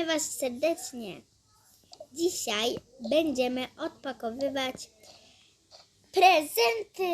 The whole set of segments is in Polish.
Witamy Was serdecznie. Dzisiaj będziemy odpakowywać prezenty.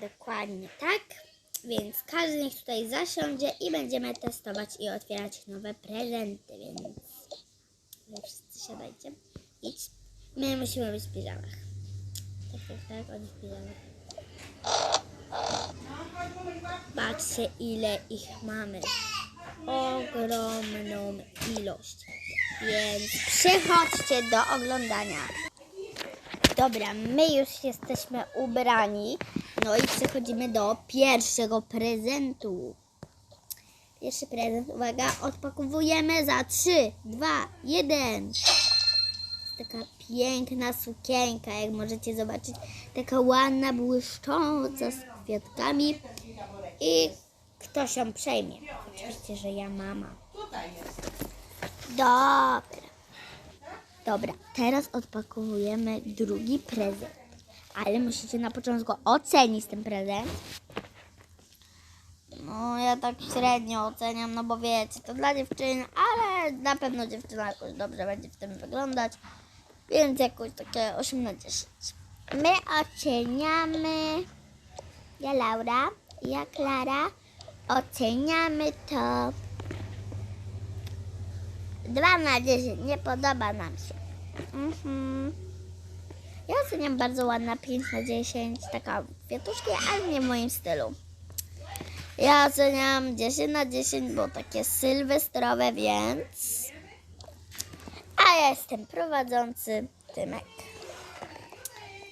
Dokładnie tak. Więc każdy niech tutaj zasiądzie i będziemy testować i otwierać nowe prezenty. Więc wy wszyscy siadajcie. Idź. My musimy być w piżamach. Tak, tak, tak, oni w piżamach. Patrzcie ile ich mamy. Ogromną ilość. Więc przychodźcie do oglądania. Dobra, my już jesteśmy ubrani. No i przechodzimy do pierwszego prezentu. Pierwszy prezent, uwaga, odpakowujemy za 3, 2, 1. Jest taka piękna sukienka, jak możecie zobaczyć. Taka ładna, błyszcząca z kwiatkami. I ktoś ją przejmie. Oczywiście, że ja mama. Dobra. Dobra, teraz odpakowujemy drugi prezent. Ale musicie na początku ocenić ten prezent. No, ja tak średnio oceniam, no bo wiecie, to dla dziewczyn, ale na pewno dziewczyna jakoś dobrze będzie w tym wyglądać. Więc jakoś takie 8 na 10. My oceniamy, ja Laura, ja Klara, oceniamy to 2 na 10. Nie podoba nam się. Mhm. Ja oceniam bardzo ładna 5 na 10. Taka kwiatuszki, ale nie w moim stylu. Ja oceniam 10 na 10, bo takie sylwestrowe, więc... A ja jestem prowadzący Tymek.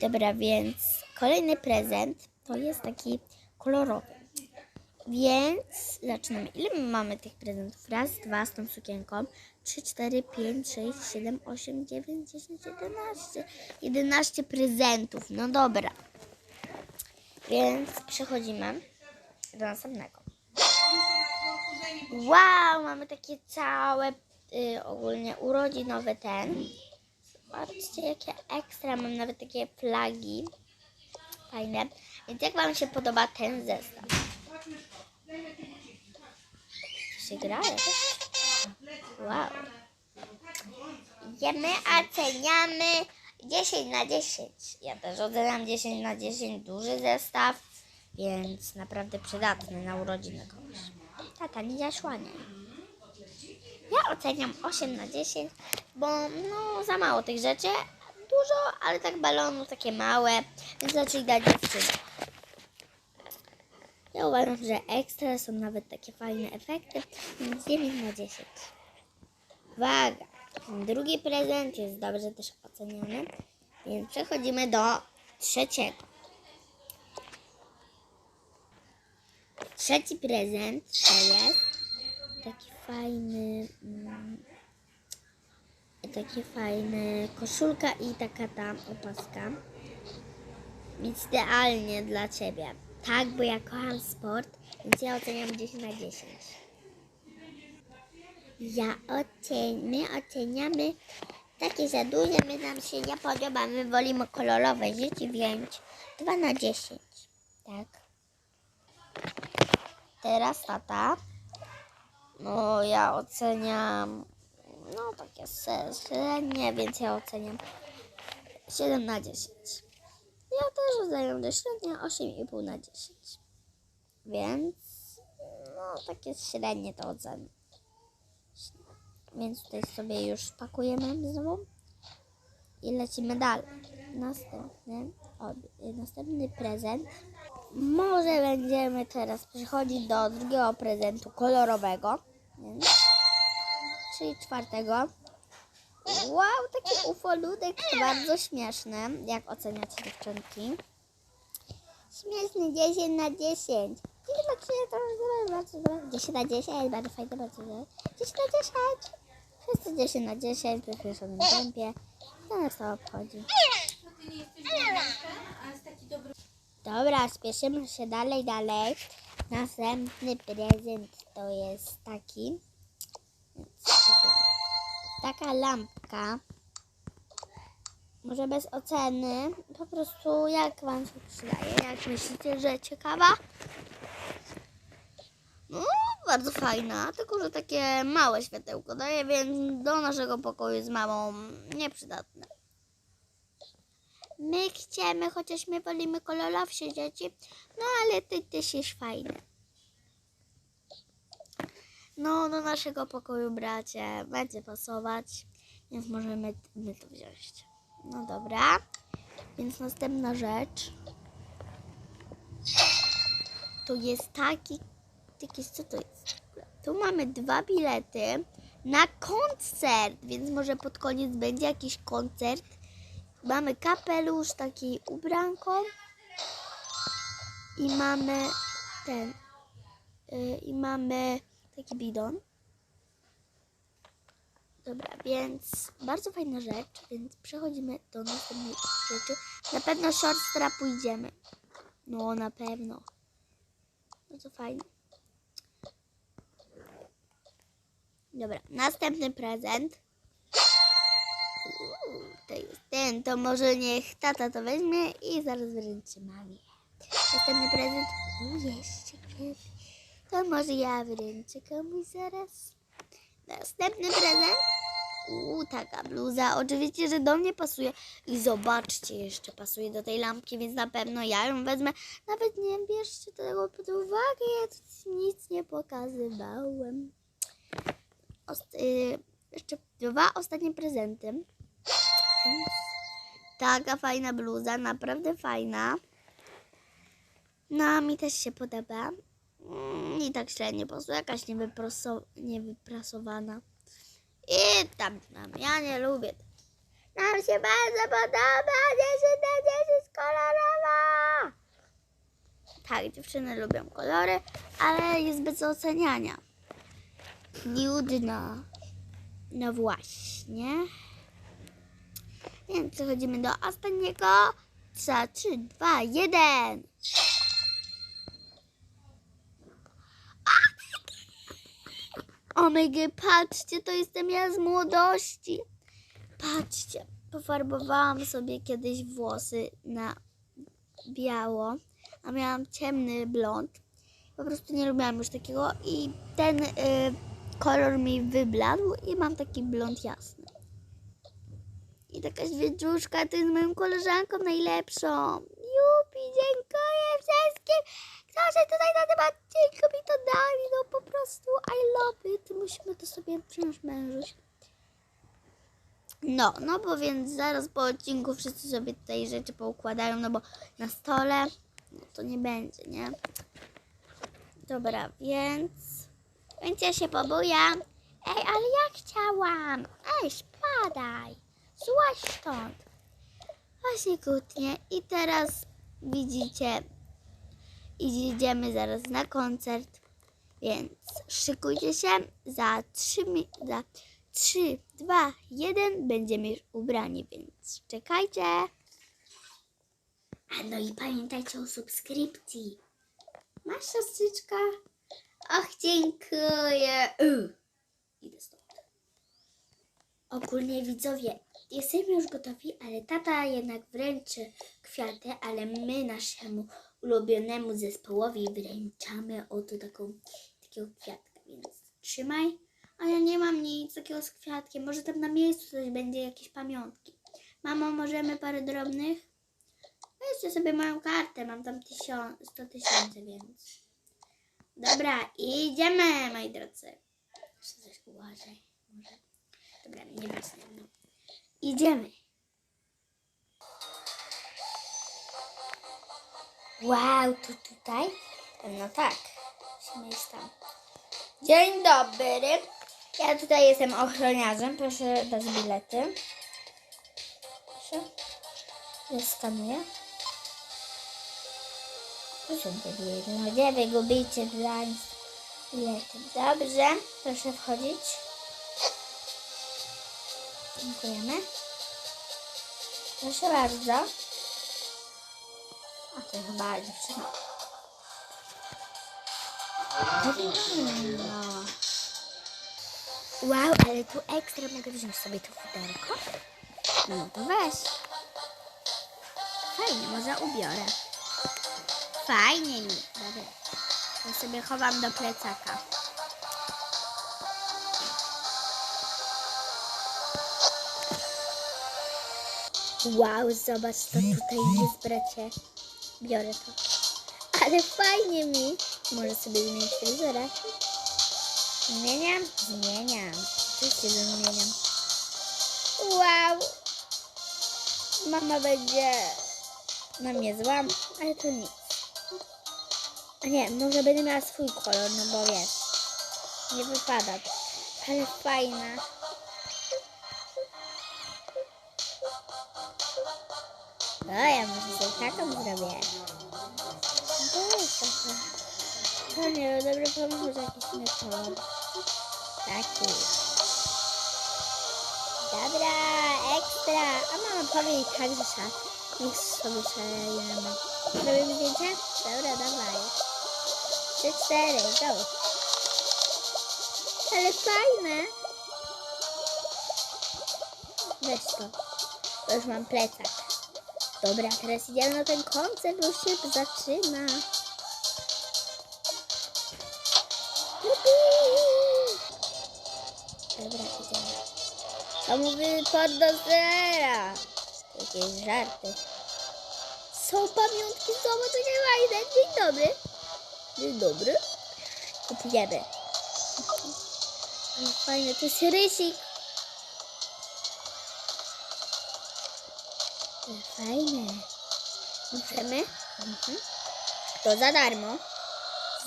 Dobra, więc kolejny prezent to jest taki kolorowy. Więc zaczynamy. Ile my mamy tych prezentów? Raz, dwa z tą sukienką. Trzy, cztery, pięć, sześć, siedem, osiem, dziewięć, dziesięć, jedenaście. Jedenaście prezentów. No dobra. Więc przechodzimy do następnego. Wow, mamy takie całe y, ogólnie urodzinowe ten. Zobaczcie, jakie ekstra. Mam nawet takie flagi. Fajne. Więc jak Wam się podoba ten zestaw? Się gra? jakoś? Wow. Ja my oceniamy 10 na 10. Ja też oceniam 10 na 10. Duży zestaw, więc naprawdę przydatny na urodziny kogoś. Tata, nie zasłania. Ja oceniam 8 na 10, bo no za mało tych rzeczy. Dużo, ale tak balonów takie małe, więc raczej dać dziewczyny. Ja uważam, że ekstra są nawet takie fajne efekty, więc 9 na 10. Uwaga! Drugi prezent jest dobrze też oceniony, więc przechodzimy do trzeciego. Trzeci prezent to jest taki fajny, mm, taki fajny koszulka i taka tam opaska. Idealnie dla Ciebie. Tak, bo ja kocham sport, więc ja oceniam 10 na 10. Ja ocen my oceniamy takie za duże, my nam się nie podoba, my wolimy kolorowe życie, więc 2 na 10. Tak. Teraz tata. No ja oceniam no takie średnie, więc ja oceniam 7 na 10. Ja też do średnia 8,5 na 10. Więc no takie średnie to oceny. Więc tutaj sobie już pakujemy znowu i lecimy dalej. Następny, ob- następny prezent. Może będziemy teraz przechodzić do drugiego prezentu kolorowego. Więc, czyli czwartego. Wow, taki ufoludek bardzo śmieszny. Jak oceniacie dziewczynki? Śmieszny 10 na 10. Bardzo, bardzo, 10 na 10, bardzo fajne, bardzo fajne. 10 na 10. Wszyscy 10 na 10 w przyspieszonym tempie. To nas to obchodzi. Dobra, spieszymy się dalej, dalej. Następny prezent to jest taki- Taka lampka. Może bez oceny. Po prostu jak wam się przydaje? Jak myślicie, że ciekawa? No, bardzo fajna, tylko że takie małe światełko daje, więc do naszego pokoju z mamą nieprzydatne. My chcemy, chociaż my wolimy kolorowsze dzieci, no ale to też jest fajne. No, do naszego pokoju, bracie, będzie pasować, więc możemy my to wziąć. No dobra, więc następna rzecz to jest taki, taki co to jest? Tu mamy dwa bilety na koncert, więc może pod koniec będzie jakiś koncert. Mamy kapelusz, taki ubranko i mamy ten yy, i mamy taki bidon. Dobra, więc bardzo fajna rzecz, więc przechodzimy do następnej rzeczy. Na pewno shortstra pójdziemy. No, na pewno. Bardzo fajnie. Dobra, następny prezent. Uuu, to jest ten, to może niech tata to weźmie i zaraz wręczy mamie. Następny prezent. Uuu, jeszcze. To może ja wręczę komuś zaraz. Następny prezent. Uuu, taka bluza. Oczywiście, że do mnie pasuje. I zobaczcie, jeszcze pasuje do tej lampki, więc na pewno ja ją wezmę. Nawet nie bierzcie tego pod uwagę, ja tu nic nie pokazywałem. Ost- y- jeszcze dwa ostatnie prezenty. Taka fajna bluza, naprawdę fajna. No, mi też się podoba. Mm, I tak średnio pasuje, jakaś niewypraso- niewyprasowana. I tam, tam, ja nie lubię. Nam się bardzo podoba, 10 na 10 kolorowa. Tak, dziewczyny lubią kolory, ale jest bez oceniania. Nudno. No właśnie. Więc przechodzimy do ostatniego. 3, 3, 2, 1. Omega, patrzcie, to jestem ja z młodości. Patrzcie, pofarbowałam sobie kiedyś włosy na biało, a miałam ciemny blond. Po prostu nie lubiłam już takiego i ten y, kolor mi wybladł i mam taki blond jasny. I taka świeczuszka, to jest moją koleżanką najlepszą. Jupi, dziękuję wszystkim, którzy tutaj na tym odcinku mi to dali. No po prostu I love it. Musimy to sobie przyjąć mężuś. No, no bo więc zaraz po odcinku wszyscy sobie tutaj rzeczy poukładają, no bo na stole no to nie będzie, nie? Dobra, więc... Więc ja się pobujam. Ej, ale ja chciałam. Ej, spadaj. Złaź stąd. Właśnie kłótnie. I teraz widzicie, idziemy zaraz na koncert. Więc szykujcie się. Za 3, mi- za 3 2, 1 będziemy już ubrani, więc czekajcie. A no i pamiętajcie o subskrypcji. Masz siostrzyczka? Och, dziękuję. Idę stąd. Ogólnie widzowie, jesteśmy już gotowi, ale tata jednak wręczy kwiaty, ale my naszemu ulubionemu zespołowi wręczamy oto taką, takiego kwiatka, więc trzymaj. A ja nie mam nic takiego z kwiatkiem, może tam na miejscu coś będzie, jakieś pamiątki. Mamo, możemy parę drobnych? Weźcie sobie moją kartę, mam tam tysiąc, 100 tysięcy, więc... Dobra, idziemy, moi drodzy. Jeszcze coś uważaj. Może. Dobra, nie ważne. No. Idziemy. Wow, to tutaj? No tak. Musimy iść tam. Dzień dobry. Ja tutaj jestem ochroniarzem. Proszę dać bilety. Proszę. Ja skanuję. Są te bilety. No gdzie wy gubicie dla nas bilety? Dobrze. Proszę wchodzić. Dziękujemy. Proszę bardzo. A to chyba dziewczyna. No. Wow, ale tu ekstra mogę wziąć sobie to futerko. No to weź. Fajnie, może ubiorę. Fajnie mi. Dobra. Ja sobie chowam do plecaka. Wow, zobacz, to tutaj jest, bracie. Biorę to. Ale fajnie mi. Może sobie zmienić fryzurę. Zmieniam? Zmieniam. Oczywiście, że zmieniam. Wow. Mama będzie na mnie zła, ale to nic. A nie, może będę miała swój kolor, no bo wiesz, nie wypada. Ale fajna. O, ja może sobie taką zrobię. To jest trochę. To nie, dobry pomysł, jakiś inny kolor. Taki. Dobra, ekstra. A mama powie i tak, że szat. Niech sobie szalejemy. Robimy zdjęcie? Dobra, dawaj. Trzy, cztery, go. Ale fajne. Weź to. To już mam plecak. Dobra, teraz idziemy na ten koncert, bo się zaczyna. Dobra, idziemy. To mówi pod do zera. Jakieś żarty. Są pamiątki, zobacz, jakie fajne. Dzień dobry. Dzień dobry. Kupujemy. Fajne, to jest rysik. Fajne. Możemy? Mhm. To za darmo.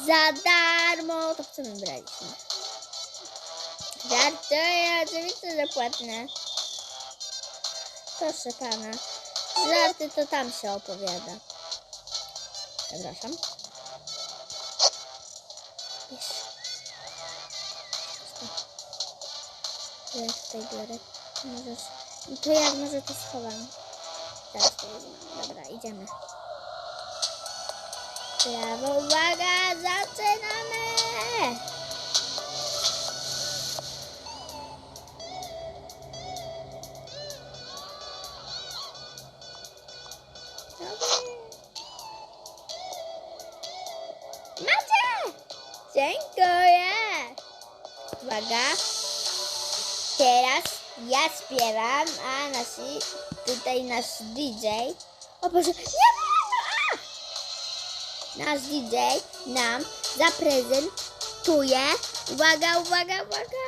Za darmo. To w co my braliśmy? Żartuję, oczywiście, że płatne. Proszę pana. Żarty to tam się opowiada. Przepraszam. Pisz. Ja tutaj biorę. Możesz... No to jak może to schowam? Teraz to wezmę. Dobra, idziemy. Brawo, uwaga, zaczynamy! Macie! Dziękuję! Uwaga. Teraz ja śpiewam, a nasi, tutaj nasz DJ. O Boże, nie wolno! Nasz DJ nam zaprezentuje. Uwaga, uwaga, uwaga!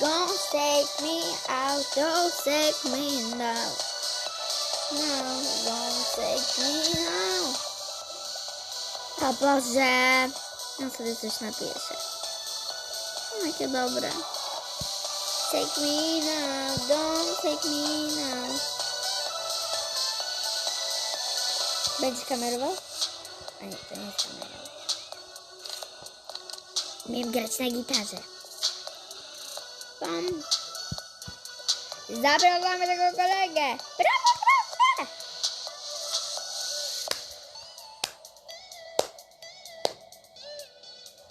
Don't take me out, don't take me now. No, don't take me now. O Boże! Ja sobie coś napiję się. O, Jakie dobre. Take me now, don't take me now. Będzie kamerował? A nie, to nie jest kamerował. Umiem grać na gitarze. Pam. Zapraszamy tego kolegę. Brawo!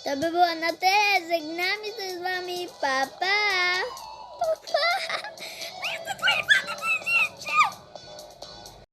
To by było na tyle. Żegnamy się z wami. Pa, pa.